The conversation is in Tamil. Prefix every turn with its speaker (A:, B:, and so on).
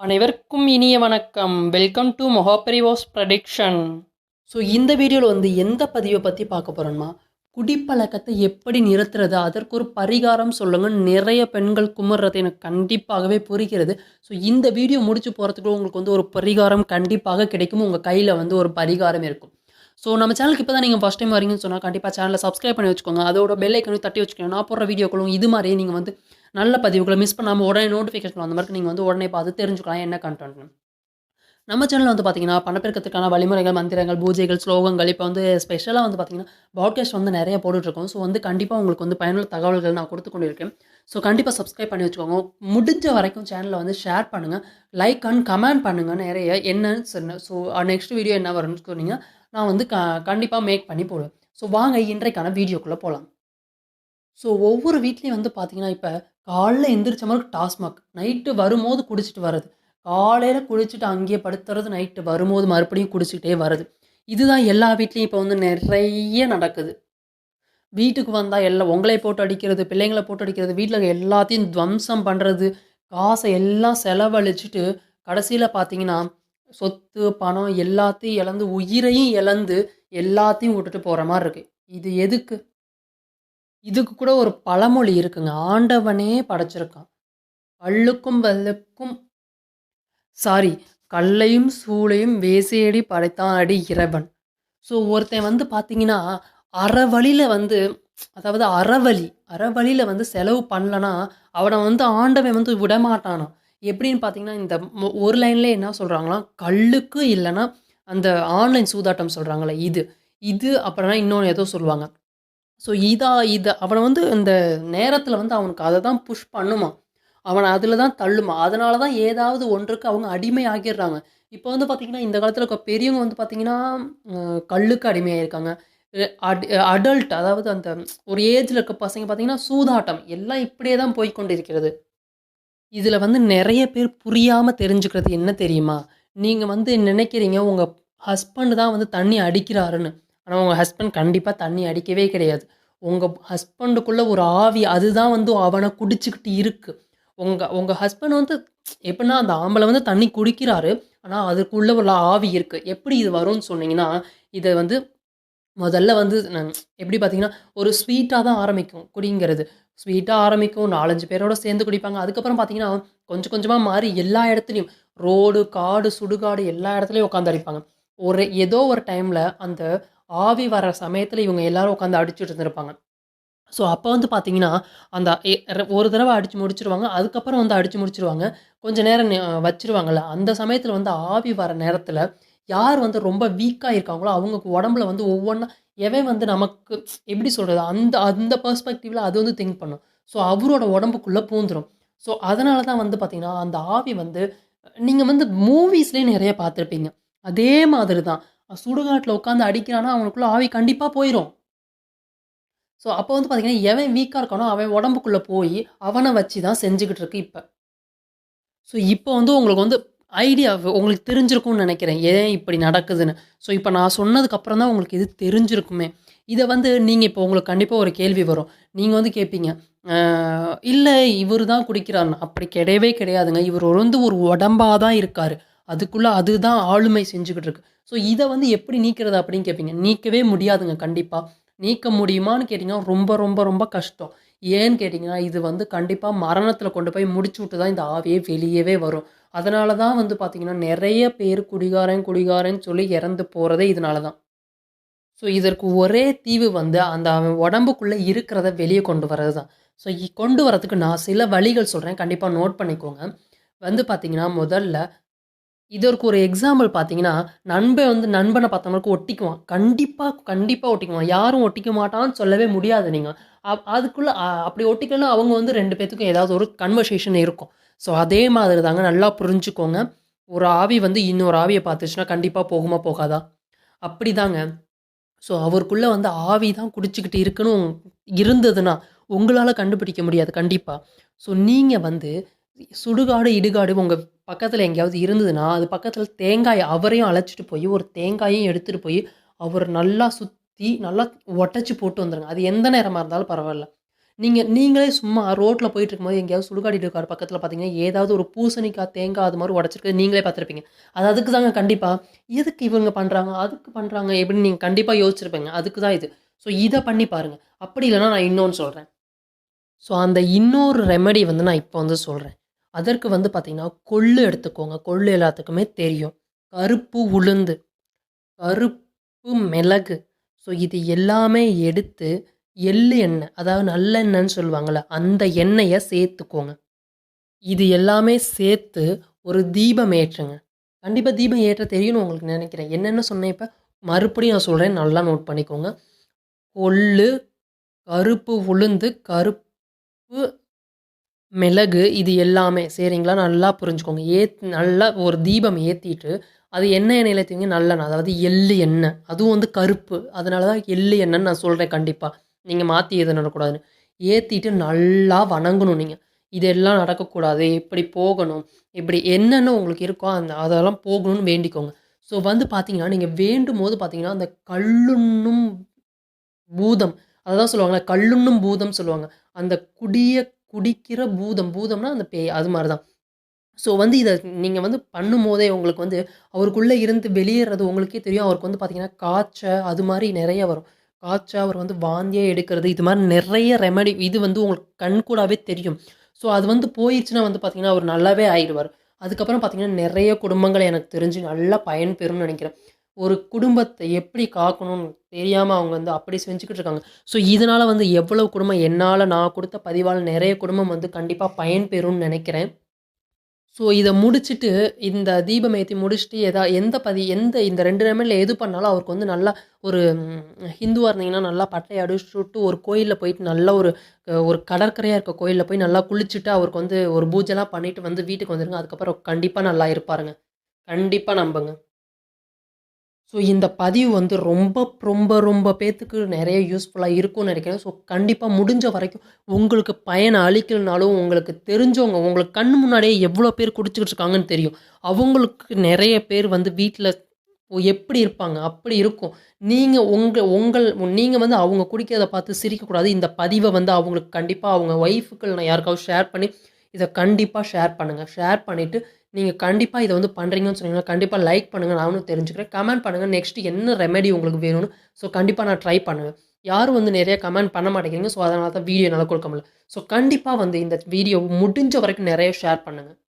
A: அனைவருக்கும் இனிய வணக்கம். வெல்கம் டு மொஹாபரிவோஸ் ப்ரடிக்ஷன் ஸோ இந்த வீடியோவில் வந்து எந்த பதிவை பற்றி பார்க்க போகிறோம்னா குடிப்பழக்கத்தை எப்படி நிறுத்துறது அதற்கு ஒரு பரிகாரம் சொல்லுங்க நிறைய பெண்கள் குமுறது எனக்கு கண்டிப்பாகவே புரிகிறது. ஸோ இந்த வீடியோ முடிச்சு போகிறதுக்கு உங்களுக்கு வந்து ஒரு பரிகாரம் கண்டிப்பாக கிடைக்கும் உங்கள் கையில் வந்து ஒரு பரிகாரம் இருக்கும். ஸோ நம்ம சேனலுக்கு இப்போ தான் நீங்கள் ஃபஸ்ட் டைம் வரீங்கன்னு சொன்னால் கண்டிப்பாக சேனலை சப்ஸ்கிரைப் பண்ணி வச்சுக்கோங்க. அதோட பெல் ஐக்கனையும் தட்டி வச்சுக்கோங்க. நான் போடுற வீடியோக்களும் இது மாதிரியே நீங்கள் வந்து நல்ல பதிவுகளை மிஸ் பண்ணாமல் உடனே நோட்டிஃபிகேஷன் அந்த மாதிரி நீங்கள் வந்து உடனே பார்த்து தெரிஞ்சுக்கலாம் என்ன கண்டென்ட்னு நம்ம சேனலில் வந்து பார்த்தீங்கன்னா பணப்பெருக்கத்துக்கான வழிமுறைகள் மந்திரங்கள் பூஜைகள் ஸ்லோகங்கள் இப்போ வந்து ஸ்பெஷலாக வந்து பார்த்தீங்கன்னா பாட்காஸ்ட் வந்து நிறைய போட்டுட்ருக்கோம். ஸோ வந்து கண்டிப்பாக உங்களுக்கு வந்து பயனுள்ள தகவல்கள் நான் கொடுத்து கொண்டிருக்கேன். ஸோ கண்டிப்பாக சப்ஸ்கிரைப் பண்ணி வச்சுக்கோங்க. முடிஞ்ச வரைக்கும் சேனலை வந்து ஷேர் பண்ணுங்கள் லைக் அண்ட் கமெண்ட் பண்ணுங்கள் நிறைய. என்னன்னு சொன்ன ஸோ நெக்ஸ்ட் வீடியோ என்ன வரும்னு சொன்னீங்க நான் வந்து க கண்டிப்பாக மேக் பண்ணி போடுவேன். ஸோ வாங்க இன்றைக்கான வீடியோக்குள்ளே போகலாம் ஸோ ஒவ்வொரு வீட்லேயும் வந்து பார்த்தீங்கன்னா இப்போ காலைல எந்திரிச்ச மாதிரி டாஸ்மாக். நைட்டு வரும்போது குடிச்சிட்டு வர்றது. காலையில் குடிச்சிட்டு அங்கேயே படுத்துறது நைட்டு வரும்போது மறுபடியும் குடிச்சிக்கிட்டே வருது இதுதான் எல்லா வீட்லேயும் இப்போ வந்து நிறைய நடக்குது. வீட்டுக்கு வந்தால் எல்லாம் உங்களை போட்டு அடிக்கிறது பிள்ளைங்களை போட்டு அடிக்கிறது வீட்டில் எல்லாத்தையும் துவம்சம் பண்ணுறது காசை எல்லாம் செலவழிச்சிட்டு கடைசியில் பார்த்தீங்கன்னா சொத்து பணம் எல்லாத்தையும் இழந்து உயிரையும் இழந்து எல்லாத்தையும் விட்டுட்டு போகிற மாதிரி இருக்குது இது எதுக்கு? இதுக்கு கூட ஒரு பழமொழி இருக்குங்க. ஆண்டவனே படைச்சிருக்கான். கல்லுக்கும் வல்லுக்கும் சாரி கல்லையும் சூளையும் வேசையடி படைத்தான் அடி இறைவன். ஸோ ஒருத்தன் வந்து பார்த்தீங்கன்னா அறவழியில் வந்து அதாவது அறவழி அறவழியில் வந்து செலவு பண்ணலனா அவனை வந்து ஆண்டவன் வந்து விடமாட்டானா எப்படின்னு பார்த்தீங்கன்னா இந்த மொ- ஒரு லைன்ல என்ன சொல்கிறாங்களாம் கல்லுக்கு இல்லைன்னா அந்த ஆன்லைன் சூதாட்டம் சொல்கிறாங்களே இது. இது அப்புறம்னா இன்னொன்று ஏதோ சொல்லுவாங்க. ஸோ இதா இதை. அவனை வந்து இந்த நேரத்தில் வந்து அவனுக்கு அதை தான் புஷ் பண்ணுமா? அவனை அதில் தான் தள்ளுமா? அதனால தான் ஏதாவது ஒன்றுக்கு அவங்க அடிமை ஆகிடுறாங்க. இப்போ வந்து பார்த்திங்கன்னா இந்த காலத்தில் இருக்க பெரியவங்க வந்து பார்த்திங்கன்னா கல்லுக்கு கள்ளுக்கு அடிமையாயிருக்காங்க அடல்ட் அதாவது அந்த ஒரு ஏஜில் இருக்க பசங்க பார்த்திங்கன்னா சூதாட்டம். எல்லாம் இப்படியே தான் போய் கொண்டிருக்கிறது இதில் வந்து நிறைய பேர் புரியாமல் தெரிஞ்சுக்கிறது என்ன தெரியுமா? நீங்கள் வந்து நினைக்கிறீங்க உங்கள் ஹஸ்பண்டு தான் வந்து தண்ணி அடிக்கிறாருன்னு. ஆனால் உங்கள் ஹஸ்பண்ட் கண்டிப்பாக தண்ணி அடிக்கவே கிடையாது. உங்கள் ஹஸ்பண்டுக்குள்ளே ஒரு ஆவி அதுதான் வந்து அவனை குடிச்சுக்கிட்டு இருக்குது உங்கள் உங்கள் ஹஸ்பண்ட் வந்து எப்படின்னா அந்த ஆம்பளை வந்து தண்ணி குடிக்கிறாரு. ஆனால் அதுக்குள்ளே உள்ள ஆவி இருக்குது எப்படி இது வரும்னு சொன்னீங்கன்னா இதை வந்து முதல்ல வந்து எப்படி பார்த்தீங்கன்னா ஒரு ஸ்வீட்டாக தான் ஆரம்பிக்கும் குடிங்கிறது. ஸ்வீட்டாக ஆரம்பிக்கும். நாலஞ்சு பேரோட சேர்ந்து குடிப்பாங்க. அதுக்கப்புறம் பார்த்தீங்கன்னா கொஞ்சம் கொஞ்சமாக மாறி எல்லா இடத்துலையும் ரோடு காடு சுடுகாடு எல்லா இடத்துலையும் உட்காந்து அடிப்பாங்க. ஒரு ஏதோ ஒரு டைமில் அந்த ஆவி வர சமயத்தில் இவங்க எல்லாரும் உட்காந்து அடிச்சுட்டு இருந்திருப்பாங்க ஸோ அப்போ வந்து பார்த்தீங்கன்னா அந்த ர- ஒரு தடவை அடித்து முடிச்சிருவாங்க அதுக்கப்புறம் வந்து அடித்து முடிச்சிருவாங்க. கொஞ்சம் நேரம் வச்சுருவாங்கள்ல அந்த சமயத்தில் வந்து ஆவி வர நேரத்தில் யார் வந்து ரொம்ப வீக்காக இருக்காங்களோ அவங்க உடம்புல வந்து ஒவ்வொன்றா எவன் வந்து நமக்கு எப்படி சொல்கிறது அந்த அந்த பர்ஸ்பெக்டிவில் அது வந்து திங்க் பண்ணும். ஸோ அவரோட உடம்புக்குள்ளே பூந்துடும் ஸோ அதனால தான் வந்து பார்த்திங்கன்னா அந்த ஆவி வந்து நீங்கள் வந்து மூவிஸ்லேயே நிறைய பார்த்துருப்பீங்க. அதே மாதிரி தான். சுடுகாட்டில் உட்காந்து அடிக்கிறான்னா அவனுக்குள்ள ஆவி கண்டிப்பாக போயிடும் ஸோ அப்போ வந்து பார்த்தீங்கன்னா எவன் வீக்காக இருக்கானோ அவன் உடம்புக்குள்ளே போய் அவனை வச்சு தான் செஞ்சுக்கிட்டு இருக்கு இப்போ. ஸோ இப்போ வந்து உங்களுக்கு வந்து ஐடியா உங்களுக்கு தெரிஞ்சிருக்கும்னு நினைக்கிறேன். ஏன் இப்படி நடக்குதுன்னு? ஸோ இப்போ நான் சொன்னதுக்கப்புறம் தான் உங்களுக்கு இது தெரிஞ்சிருக்குமே. இதை வந்து நீங்கள் இப்போ உங்களுக்கு கண்டிப்பாக ஒரு கேள்வி வரும். நீங்கள் வந்து கேட்பீங்க இல்லை இவர் தான் குடிக்கிறாருன்னு அப்படி கிடையவே கிடையாதுங்க. இவர் வந்து ஒரு உடம்பாக தான் இருக்கார். அதுக்குள்ளே அதுதான் ஆளுமை செஞ்சுக்கிட்டு இருக்கு ஸோ இதை வந்து எப்படி நீக்கிறது அப்படின்னு கேட்பீங்க நீக்கவே முடியாதுங்க கண்டிப்பாக நீக்க முடியுமான்னு கேட்டிங்கன்னா ரொம்ப ரொம்ப ரொம்ப கஷ்டம். ஏன்னு கேட்டிங்கன்னா இது வந்து கண்டிப்பாக மரணத்தில் கொண்டு போய் முடிச்சு விட்டு தான் இந்த ஆவியே வெளியவே வரும். அதனால தான் வந்து பார்த்திங்கன்னா நிறைய பேர் குடிகாரன் குடிகாரன்னு சொல்லி இறந்து போகிறதே இதனால தான் ஸோ இதற்கு ஒரே தீவு வந்து அந்த அவன் உடம்புக்குள்ளே இருக்கிறத வெளியே கொண்டு வர்றது தான் ஸோ கொண்டு வரதுக்கு நான் சில வழிகள் சொல்கிறேன் கண்டிப்பாக நோட் பண்ணிக்கோங்க. வந்து பார்த்தீங்கன்னா முதல்ல இதற்கு ஒரு எக்ஸாம்பிள் பார்த்தீங்கன்னா நண்பன் வந்து நண்பனை பார்த்தவங்களுக்கு ஒட்டிக்குவான். கண்டிப்பாக கண்டிப்பாக ஒட்டிக்குவான். யாரும் ஒட்டிக்க மாட்டான்னு சொல்லவே முடியாது நீங்கள் அதுக்குள்ளே அப்படி ஒட்டிக்கலன்னா அவங்க வந்து ரெண்டு பேத்துக்கும் ஏதாவது ஒரு கன்வர்சேஷன் இருக்கும். ஸோ அதே மாதிரி தாங்க நல்லா புரிஞ்சுக்கோங்க. ஒரு ஆவி வந்து இன்னொரு ஆவியை பார்த்துச்சுன்னா கண்டிப்பாக போகுமா போகாதா? அப்படி தாங்க ஸோ அவருக்குள்ளே வந்து ஆவி தான் குடிச்சிக்கிட்டு இருக்குன்னு இருந்ததுன்னா உங்களால் கண்டுபிடிக்க முடியாது கண்டிப்பாக ஸோ நீங்கள் வந்து சுடுகாடு இடுகாடு உங்கள் பக்கத்தில் எங்கேயாவது இருந்ததுன்னா அது பக்கத்தில் தேங்காய் அவரையும் அழைச்சிட்டு போய் ஒரு தேங்காயையும் எடுத்துகிட்டு போய் அவர் நல்லா சுற்றி நல்லா உடச்சி போட்டு வந்துடுங்க அது எந்த நேரமாக இருந்தாலும் பரவாயில்ல. நீங்கள் நீங்களே சும்மா ரோட்டில் போயிட்டு இருக்கும்போது எங்கேயாவது சுடுகாடு இடுகாடு பக்கத்தில் பார்த்தீங்கன்னா ஏதாவது ஒரு பூசணிக்காய் தேங்காய் அது மாதிரி உடச்சிருக்கு நீங்களே பார்த்துருப்பீங்க அது அதுக்கு தாங்க கண்டிப்பாக எதுக்கு இவங்க பண்ணுறாங்க அதுக்கு பண்ணுறாங்க எப்படின்னு நீங்கள் கண்டிப்பாக யோசிச்சிருப்பீங்க. அதுக்கு தான் இது. ஸோ இதை பண்ணி பாருங்கள் அப்படி இல்லைன்னா நான் இன்னொன்று சொல்கிறேன் ஸோ அந்த இன்னொரு ரெமெடி வந்து நான் இப்போ வந்து சொல்கிறேன் அதற்கு வந்து பார்த்திங்கன்னா கொள்ளு எடுத்துக்கோங்க. கொள்ளு எல்லாத்துக்குமே தெரியும். கருப்பு உளுந்து கருப்பு மிளகு. ஸோ இது எல்லாமே எடுத்து எள்ளு எண்ணெய் அதாவது நல்லெண்ணெய்ன்னு சொல்லுவாங்கள்ல அந்த எண்ணெயை சேர்த்துக்கோங்க. இது எல்லாமே சேர்த்து ஒரு தீபம் ஏற்றுங்க. கண்டிப்பாக தீபம் ஏற்ற தெரியும்னு உங்களுக்கு நினைக்கிறேன். என்னென்ன சொன்னேன் இப்போ மறுபடியும் நான் சொல்கிறேன் நல்லா நோட் பண்ணிக்கோங்க. கொள்ளு கருப்பு உளுந்து கருப்பு மிளகு இது எல்லாமே சரிங்களா நல்லா புரிஞ்சுக்கோங்க. ஏத் நல்லா ஒரு தீபம் ஏற்றிட்டு அது எண்ணெய் எண்ணெயில் ஏற்றுவீங்க நல்லெண்ணெய் அதாவது எள்ளு எண்ணெய். அதுவும் வந்து கருப்பு. அதனால தான் எள்ளு எண்ணெய்ன்னு நான் சொல்கிறேன் கண்டிப்பாக நீங்கள் மாற்றி எது நடக்கூடாதுன்னு ஏற்றிட்டு நல்லா வணங்கணும் நீங்கள் இதெல்லாம் நடக்கக்கூடாது. இப்படி போகணும். இப்படி என்னென்ன உங்களுக்கு இருக்கோ அந்த அதெல்லாம் போகணும்னு வேண்டிக்கோங்க. ஸோ வந்து பார்த்தீங்கன்னா நீங்கள் வேண்டும் போது பார்த்தீங்கன்னா அந்த கல்லுண்ணும் பூதம். அதை தான் சொல்லுவாங்களே கல்லுண்ணும் பூதம் சொல்லுவாங்க. அந்த குடிய குடிக்கிற பூதம். பூதம்னா அந்த பேய் அது மாதிரி தான் ஸோ வந்து இதை நீங்கள் வந்து பண்ணும்போதே உங்களுக்கு வந்து அவருக்குள்ளே இருந்து வெளியேறது உங்களுக்கே தெரியும். அவருக்கு வந்து பார்த்தீங்கன்னா காய்ச்சல் அது மாதிரி நிறைய வரும். காய்ச்சல் அவர் வந்து வாந்தியே எடுக்கிறது இது மாதிரி நிறைய ரெமெடி இது வந்து உங்களுக்கு கண்கூடாவே தெரியும். ஸோ அது வந்து போயிடுச்சுன்னா வந்து பார்த்திங்கன்னா அவர் நல்லாவே ஆயிடுவார். அதுக்கப்புறம் பார்த்திங்கன்னா நிறைய குடும்பங்கள் எனக்கு தெரிஞ்சு நல்லா பயன்பெறும்னு நினைக்கிறேன். ஒரு குடும்பத்தை எப்படி காக்கணும்னு தெரியாமல் அவங்க வந்து அப்படி செஞ்சுக்கிட்டு இருக்காங்க. ஸோ இதனால் வந்து எவ்வளோ குடும்பம் என்னால் நான் கொடுத்த பதிவால் நிறைய குடும்பம் வந்து கண்டிப்பாக பயன்பெறும்னு நினைக்கிறேன். ஸோ இதை முடிச்சுட்டு இந்த தீபம் ஏற்றி முடிச்சுட்டு எதா எந்த பதி எந்த இந்த ரெண்டு ரெமெண்டில் எது பண்ணாலும் அவருக்கு வந்து நல்லா ஒரு ஹிந்துவாக இருந்தீங்கன்னா நல்லா பட்டை அடிச்சுட்டு ஒரு கோயிலில் போயிட்டு நல்ல ஒரு ஒரு கடற்கரையாக இருக்க கோயிலில் போய் நல்லா குளிச்சுட்டு அவருக்கு வந்து ஒரு பூஜைலாம் பண்ணிவிட்டு வந்து வீட்டுக்கு வந்துடுங்க அதுக்கப்புறம் கண்டிப்பாக நல்லா இருப்பாருங்க. கண்டிப்பாக நம்புங்க. ஸோ இந்த பதிவு வந்து ரொம்ப ரொம்ப ரொம்ப பேத்துக்கு நிறைய யூஸ்ஃபுல்லாக இருக்கும்னு நினைக்கிறேன். ஸோ கண்டிப்பாக முடிஞ்ச வரைக்கும் உங்களுக்கு பயனை அளிக்கலனாலும் உங்களுக்கு தெரிஞ்சவங்க உங்களுக்கு கண் முன்னாடியே எவ்வளோ பேர் குடிச்சிக்கிட்டு இருக்காங்கன்னு தெரியும். அவங்களுக்கு நிறைய பேர் வந்து வீட்டில் எப்படி இருப்பாங்க? அப்படி இருக்கும். நீங்கள் உங்கள் உங்கள் நீங்கள் வந்து அவங்க குடிக்கிறத பார்த்து சிரிக்கக்கூடாது. இந்த பதிவை வந்து அவங்களுக்கு கண்டிப்பாக அவங்க ஒய்ஃபுக்கு நான் யாருக்காவது ஷேர் பண்ணி இதை கண்டிப்பாக ஷேர் பண்ணுங்கள் ஷேர் பண்ணிவிட்டு நீங்கள் கண்டிப்பாக இதை வந்து பண்ணுறீங்கன்னு சொன்னீங்கன்னா கண்டிப்பாக லைக் பண்ணுங்கள் நானும் தெரிஞ்சுக்கிறேன். கமெண்ட் பண்ணுங்கள் நெக்ஸ்ட் என்ன ரெமெடி உங்களுக்கு வேணும்னு. ஸோ கண்டிப்பாக நான் ட்ரை பண்ணுவேன். யாரும் வந்து நிறைய கமெண்ட் பண்ண மாட்டேங்கிறீங்க. ஸோ அதனால தான் வீடியோ நல்லா கொடுக்க முடியல. ஸோ கண்டிப்பாக வந்து இந்த வீடியோ முடிஞ்ச வரைக்கும் நிறைய ஷேர் பண்ணுங்கள்